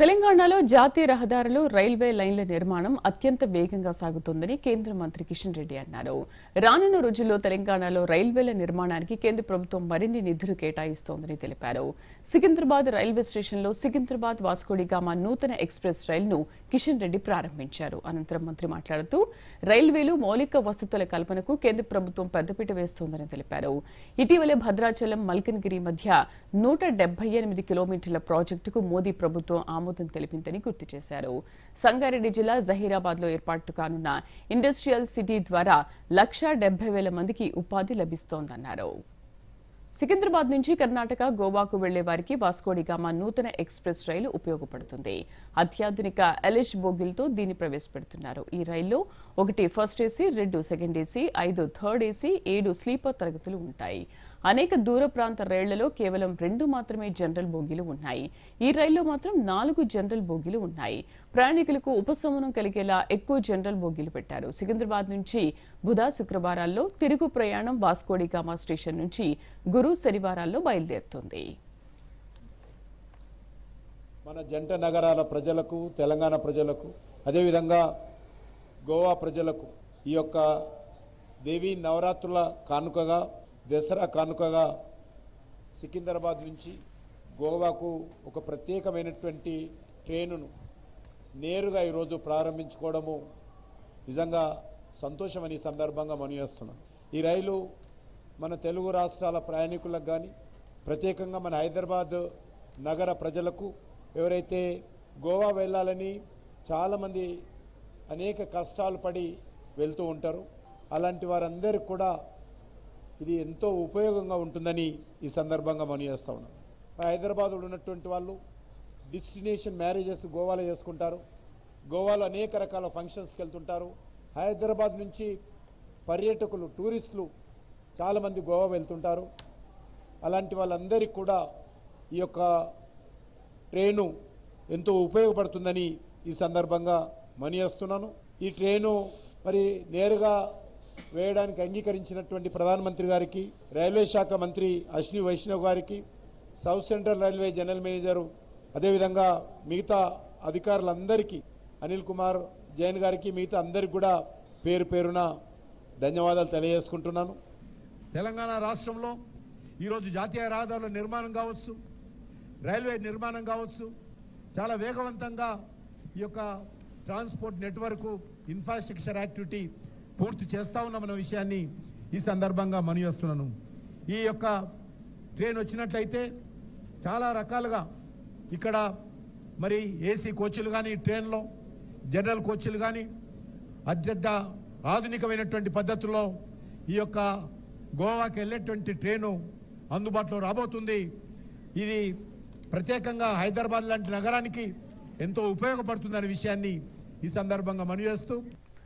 తెలంగాణలో జాతీయ రహదారులు రైల్వే లైన్ల నిర్మాణం అత్యంత వేగంగా సాగుతోందని కేంద్ర మంత్రి కిషన్ రెడ్డి అన్నారు. రానున్న రోజుల్లో తెలంగాణలో రైల్వేల నిర్మాణానికి కేంద్ర ప్రభుత్వం మరిన్ని నిధులు కేటాయిస్తోందని తెలిపారు. సికింద్రాబాద్ రైల్వే స్టేషన్లో సికింద్రాబాద్ వాస్కోడిగామా నూతన ఎక్స్ప్రెస్ రైలును కిషన్ రెడ్డి ప్రారంభించారు. అనంతరం మంత్రి మాట్లాడుతూ రైల్వేలు మౌలిక వసతుల కల్పనకు కేంద్ర ప్రభుత్వం పెద్దపీట వేస్తోందని తెలిపారు. ఇటీవలే భద్రాచలం మల్కన్గిరి మధ్య నూట డెబ్బై ఎనిమిది కిలోమీటర్ల ప్రాజెక్టుకు మోదీ ప్రభుత్వం ఆమోదం తెలిపిందని గుర్తు చేశారు. సంగారెడ్డి జిల్లా జహీరాబాద్లో ఏర్పాటు కానున్న ఇండస్ట్రియల్ సిటీ ద్వారా లక్షా డెబ్బై వేల మందికి ఉపాధి లభిస్తోందన్నారు. సికింద్రాబాద్ నుంచి కర్ణాటక గోవాకు వెళ్ళే వారికి వాస్కోడిగామా నూతన ఎక్స్ప్రెస్ రైలు ఉపయోగపడుతుంది. అత్యాధునిక ఎలిష్ బోగిల్తో దీన్ని ప్రవేశపెడుతున్నారు. ఈ రైల్లో ఒకటి ఫస్ట్ ఏసీ రెండు సెకండ్ ఏసీ ఐదు థర్డ్ ఏసీ ఏడు స్లీపర్ తరగతులు ఉంటాయి. అనేక దూర ప్రాంత రైళ్ళలో కేవలం రెండు మాత్రమే జనరల్ బోగీలు ఉన్నాయి. ఈ రైల్లో మాత్రం నాలుగు జనరల్ బోగీలు ఉన్నాయి. ప్రయాణికులకు ఉపశమనం కలిగేలా ఎక్కువ జనరల్ బోగీలు పెట్టారు. సికింద్రాబాద్ నుంచి బుధ శుక్రవారాల్లో తిరుగు ప్రయాణం వాస్కోడిగామా స్టేషన్ నుంచి గురు శనివారాల్లో బయలుదేరుతుంది. మన జంట నగరాల ప్రజలకు తెలంగాణ ప్రజలకు అదేవిధంగా గోవా ప్రజలకు ఈ యొక్క దేవీ నవరాత్రుల కానుకగా దసరా కానుకగా సికింద్రాబాద్ నుంచి గోవాకు ఒక ప్రత్యేకమైనటువంటి ట్రైనును నేరుగా ఈరోజు ప్రారంభించుకోవడము నిజంగా సంతోషం ఈ సందర్భంగా మనవేస్తున్నాం ఈ రైలు మన తెలుగు రాష్ట్రాల ప్రయాణికులకు కానీ ప్రత్యేకంగా మన హైదరాబాద్ నగర ప్రజలకు ఎవరైతే గోవా వెళ్ళాలని చాలామంది అనేక కష్టాలు పడి వెళ్తూ ఉంటారు అలాంటి వారందరికీ కూడా ఇది ఎంతో ఉపయోగంగా ఉంటుందని ఈ సందర్భంగా మనం చేస్తూ ఉన్నాం. హైదరాబాద్లో ఉన్నటువంటి వాళ్ళు డిస్టినేషన్ మ్యారేజెస్ గోవాలో చేసుకుంటారు. గోవాలో అనేక రకాల ఫంక్షన్స్కి వెళ్తుంటారు. హైదరాబాద్ నుంచి పర్యాటకులు టూరిస్టులు చాలామంది గోవా వెళ్తుంటారు. అలాంటి వాళ్ళందరికీ కూడా ఈ యొక్క ట్రైను ఎంతో ఉపయోగపడుతుందని ఈ సందర్భంగా మనియేస్తున్నాను ఈ ట్రైను మరి నేరుగా వేయడానికి అంగీకరించినటువంటి ప్రధానమంత్రి గారికి రైల్వే శాఖ మంత్రి అశ్విని వైష్ణవ్ గారికి south central railway general manager అదేవిధంగా మిగతా అధికారులందరికీ అనిల్ కుమార్ జైన్ గారికి మిగతా అందరికి కూడా పేరు పేరున ధన్యవాదాలు తెలియజేసుకుంటున్నాను. తెలంగాణ రాష్ట్రంలో ఈరోజు జాతీయ రహదారుల నిర్మాణం కావచ్చు రైల్వే నిర్మాణం కావచ్చు చాలా వేగవంతంగా ఈ యొక్క ట్రాన్స్పోర్ట్ నెట్వర్క్ ఇన్ఫ్రాస్ట్రక్చర్ యాక్టివిటీ పూర్తి చేస్తా ఉన్నామన్న విషయాన్ని ఈ సందర్భంగా మనవేస్తున్నాను ఈ యొక్క ట్రైన్ వచ్చినట్లయితే చాలా రకాలుగా ఇక్కడ మరి ఏసీ కోచ్లు కానీ ట్రైన్లో జనరల్ కోచ్లు కానీ అత్యంత ఆధునికమైనటువంటి పద్ధతుల్లో ఈ యొక్క గోవాకి వెళ్ళేటువంటి ట్రైను అందుబాటులో రాబోతుంది. ఇది ప్రత్యేకంగా హైదరాబాద్ లాంటి నగరానికి ఎంతో ఉపయోగపడుతుందనే విషయాన్ని ఈ సందర్భంగా మనవేస్తూ